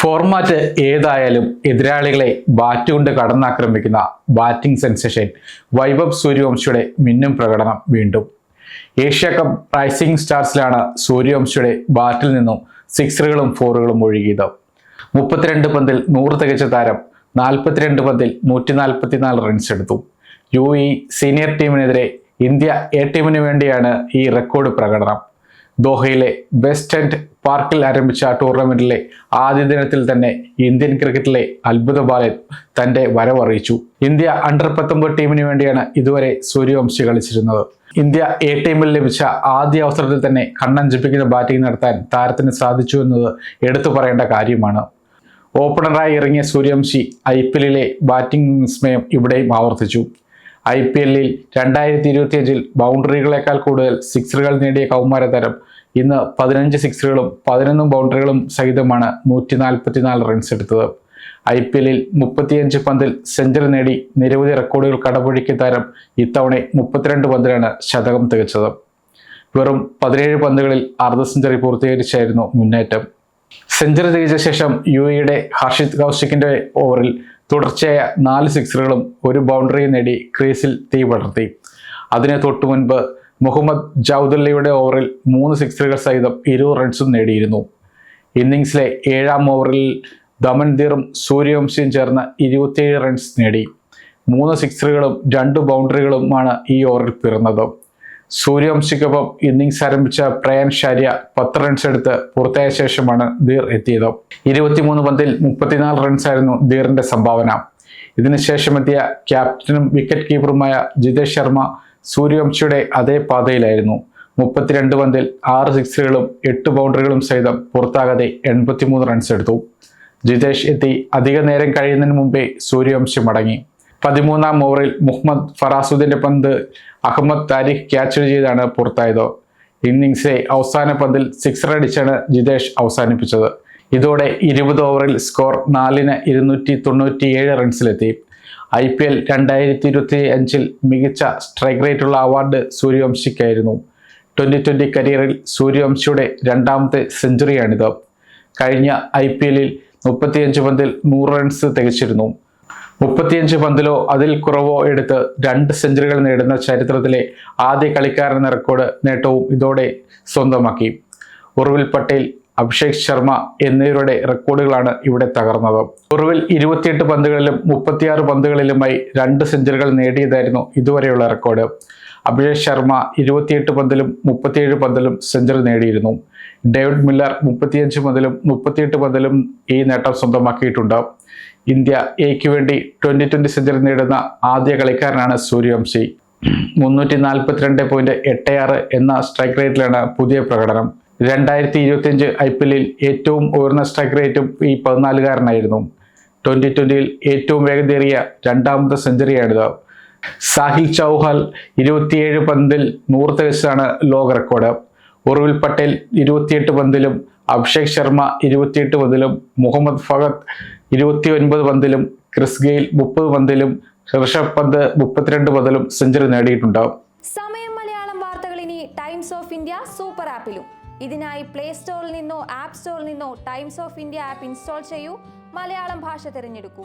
Format ഏതായാലും എതിരാളികളെ bat കൊണ്ട് കടന്നാക്രമിക്കുന്ന ബാറ്റിംഗ് സെൻസേഷൻ വൈഭവ് സൂര്യവംശിയുടെ മിന്നും പ്രകടനം വീണ്ടും. ഏഷ്യ കപ്പ് റൈസിംഗ് സ്റ്റാർസിലാണ് സൂര്യവംശിയുടെ ബാറ്റിൽ നിന്നും സിക്സറുകളും ഫോറുകളും ഒഴുകിയത്. മുപ്പത്തിരണ്ട് പന്തിൽ നൂറ് തികച്ച താരം നാൽപ്പത്തിരണ്ട് പന്തിൽ നൂറ്റി നാൽപ്പത്തിനാല് റൺസ് എടുത്തു. യു ഇ സീനിയർ ടീമിനെതിരെ ഇന്ത്യ എ ടീമിന് വേണ്ടിയാണ് ഈ റെക്കോർഡ് പ്രകടനം. ദോഹയിലെ വെസ്റ്റ് എൻഡ് പാർക്കിൽ ആരംഭിച്ച ടൂർണമെന്റിലെ ആദ്യ ദിനത്തിൽ തന്നെ ഇന്ത്യൻ ക്രിക്കറ്റിലെ അത്ഭുത ബാലൻ തന്റെ വരവറിയിച്ചു. ഇന്ത്യ അണ്ടർ പത്തൊമ്പത് ടീമിന് വേണ്ടിയാണ് ഇതുവരെ സൂര്യവംശി കളിച്ചിരുന്നത്. ഇന്ത്യ എ ടീമിൽ ലഭിച്ച ആദ്യ അവസരത്തിൽ തന്നെ കണ്ണഞ്ചിപ്പിക്കുന്ന ബാറ്റിംഗ് നടത്താൻ താരത്തിന് സാധിച്ചു എന്നത് എടുത്തു പറയേണ്ട കാര്യമാണ്. ഓപ്പണറായി ഇറങ്ങിയ സൂര്യവംശി ഐ പി എല്ലിലെ ബാറ്റിംഗ് വിസ്മയം ഇവിടെയും ആവർത്തിച്ചു. ഐ പി എല്ലിൽ രണ്ടായിരത്തി ഇരുപത്തിയഞ്ചിൽ ബൗണ്ടറികളെക്കാൾ കൂടുതൽ സിക്സറുകൾ നേടിയ കൗമാര താരം. ഇന്ന് പതിനഞ്ച് സിക്സറുകളും പതിനൊന്നും ബൗണ്ടറികളും സഹിതമാണ് നൂറ്റി നാൽപ്പത്തിനാല് റൺസ് എടുത്തത്. ഐ പി എല്ലിൽ മുപ്പത്തിയഞ്ച് പന്തിൽ സെഞ്ചുറി നേടി നിരവധി റെക്കോർഡുകൾ കടപുഴക്കിയ താരം ഇത്തവണ മുപ്പത്തിരണ്ട് പന്തിലാണ് ശതകം തികച്ചത്. വെറും പതിനേഴ് പന്തുകളിൽ അർദ്ധ സെഞ്ചുറി പൂർത്തീകരിച്ചായിരുന്നു മുന്നേറ്റം. സെഞ്ചുറി തികച്ച ശേഷം യു എയുടെ ഹർഷിത് കൗശിക്കിന്റെ ഓവറിൽ തുടർച്ചയായ നാല് സിക്സറുകളും ഒരു ബൗണ്ടറി നേടി ക്രീസിൽ തീ പടർത്തി. അതിനെ തൊട്ടു മുൻപ് മുഹമ്മദ് ജൗദുല്ലയുടെ ഓവറിൽ മൂന്ന് സിക്സറുകൾ സഹിതം ഇരുപത് റൺസും നേടിയിരുന്നു. ഇന്നിങ്സിലെ ഏഴാം ഓവറിൽ ദമൻദീറും സൂര്യവംശിയും ചേർന്ന് ഇരുപത്തിയേഴ് റൺസ് നേടി. മൂന്ന് സിക്സറുകളും രണ്ട് ബൗണ്ടറികളുമാണ് ഈ ഓവറിൽ പിറന്നത്. സൂര്യവംശിക്കൊപ്പം ഇന്നിങ്സ് ആരംഭിച്ച പ്രയാൻ ഷാര്യ പത്ത് റൺസ് എടുത്ത് പുറത്തായ ശേഷമാണ് ദീർ എത്തിയത്. ഇരുപത്തിമൂന്ന് പന്തിൽ മുപ്പത്തിനാല് റൺസായിരുന്നു ദീറിന്റെ സംഭാവന. ഇതിനുശേഷം എത്തിയ ക്യാപ്റ്റനും വിക്കറ്റ് കീപ്പറുമായ ജിതേഷ് ശർമ്മ സൂര്യവംശിയുടെ അതേ പാതയിലായിരുന്നു. മുപ്പത്തിരണ്ട് പന്തിൽ ആറ് സിക്സുകളും എട്ട് ബൗണ്ടറികളും സഹിതം പുറത്താകാതെ എൺപത്തിമൂന്ന് റൺസ് എടുത്തു. ജിതേഷ് എത്തി അധിക നേരം കഴിയുന്നതിന് മുമ്പേ സൂര്യവംശി മടങ്ങി. പതിമൂന്നാം ഓവറിൽ മുഹമ്മദ് ഫറാസുദ്ദീന്റെ പന്ത് അഹമ്മദ് താരിഖ് ക്യാച്ച് ചെയ്താണ് പുറത്തായത്. ഇന്നിങ്സിലെ അവസാന പന്തിൽ സിക്സർ അടിച്ചാണ് ജിതേഷ് അവസാനിപ്പിച്ചത്. ഇതോടെ ഇരുപത് ഓവറിൽ സ്കോർ നാലിന് ഇരുന്നൂറ്റി തൊണ്ണൂറ്റിയേഴ് റൺസിലെത്തി ഐ പി എൽ രണ്ടായിരത്തി ഇരുപത്തി അഞ്ചിൽ മികച്ച സ്ട്രൈക്ക് റേറ്റുള്ള അവാർഡ് സൂര്യവംശിക്കായിരുന്നു. ട്വന്റി ട്വന്റി കരിയറിൽ സൂര്യവംശിയുടെ രണ്ടാമത്തെ സെഞ്ചുറിയാണിത് കഴിഞ്ഞ ഐ പി എല്ലിൽ മുപ്പത്തിയഞ്ച് പന്തിൽ നൂറ് റൺസ് തികച്ചിരുന്നു. മുപ്പത്തിയഞ്ച് പന്തിലോ അതിൽ കുറവോ എടുത്ത് രണ്ട് സെഞ്ചുറികൾ നേടുന്ന ചരിത്രത്തിലെ ആദ്യ കളിക്കാരൻ എന്ന റെക്കോർഡ് നേട്ടവും ഇതോടെ സ്വന്തമാക്കി. ഉർവിൽ പട്ടേൽ അഭിഷേക് ശർമ്മ എന്നിവരുടെ റെക്കോർഡുകളാണ് ഇവിടെ തകർന്നത്. ഉർവിൽ ഇരുപത്തിയെട്ട് പന്തുകളിലും മുപ്പത്തിയാറ് പന്തുകളിലുമായി രണ്ട് സെഞ്ചുറികൾ നേടിയതായിരുന്നു ഇതുവരെയുള്ള റെക്കോർഡ് അഭിഷേക് ശർമ്മ ഇരുപത്തിയെട്ട് പന്തിലും മുപ്പത്തിയേഴ് പന്തിലും സെഞ്ചുറി നേടിയിരുന്നു. ഡേവിഡ് മില്ലർ മുപ്പത്തിയഞ്ച് പന്തിലും മുപ്പത്തിയെട്ട് പന്തിലും ഈ നേട്ടം സ്വന്തമാക്കിയിട്ടുണ്ട് ഇന്ത്യ എക്ക് വേണ്ടി ട്വന്റി ട്വന്റി സെഞ്ചുറി നേടുന്ന ആദ്യ കളിക്കാരനാണ് സൂര്യവംശി മുന്നൂറ്റി നാൽപ്പത്തിരണ്ട് പോയിന്റ് എട്ട് ആറ് എന്ന സ്ട്രൈക്ക് റേറ്റിലാണ് പുതിയ പ്രകടനം. രണ്ടായിരത്തി ഇരുപത്തിയഞ്ച് ഐ പി എല്ലിൽ ഏറ്റവും ഉയർന്ന സ്ട്രൈക്ക് റേറ്റും ഈ പതിനാലുകാരനായിരുന്നു. ട്വന്റി ട്വന്റിയിൽ ഏറ്റവും വേഗതയേറിയ രണ്ടാമത്തെ സെഞ്ചുറിയാണിത് സാഹിൽ ചൗഹാൽ ഇരുപത്തിയേഴ് പന്തിൽ നൂറ് തികച്ചതാണ് ലോക റെക്കോർഡ് ഉറുവിൽ പട്ടേൽ ഇരുപത്തിയെട്ട് പന്തിലും അഭിഷേക് ശർമ്മ ഇരുപത്തിയെട്ട് പന്തിലും മുഹമ്മദ് ഫഹദ് ഇരുപത്തി ഒൻപത് പന്തിലും ക്രിസ് ഗെയിൽ മുപ്പത് പന്തിലും ഋഷഭ് പന്ത് മുപ്പത്തിരണ്ട് പന്തിലും സെഞ്ചുറി നേടിയിട്ടുണ്ട്. സമയം മലയാളം വാർത്തകൾ ഇനി ടൈംസ് ഓഫ് ഇന്ത്യ സൂപ്പർ ആപ്പിലും ഇതിനായി പ്ലേ സ്റ്റോറിൽ നിന്നോ ആപ്പ് സ്റ്റോറിൽ നിന്നോ Times of India app install ചെയ്യൂ. മലയാളം ഭാഷ തിരഞ്ഞെടുക്കൂ.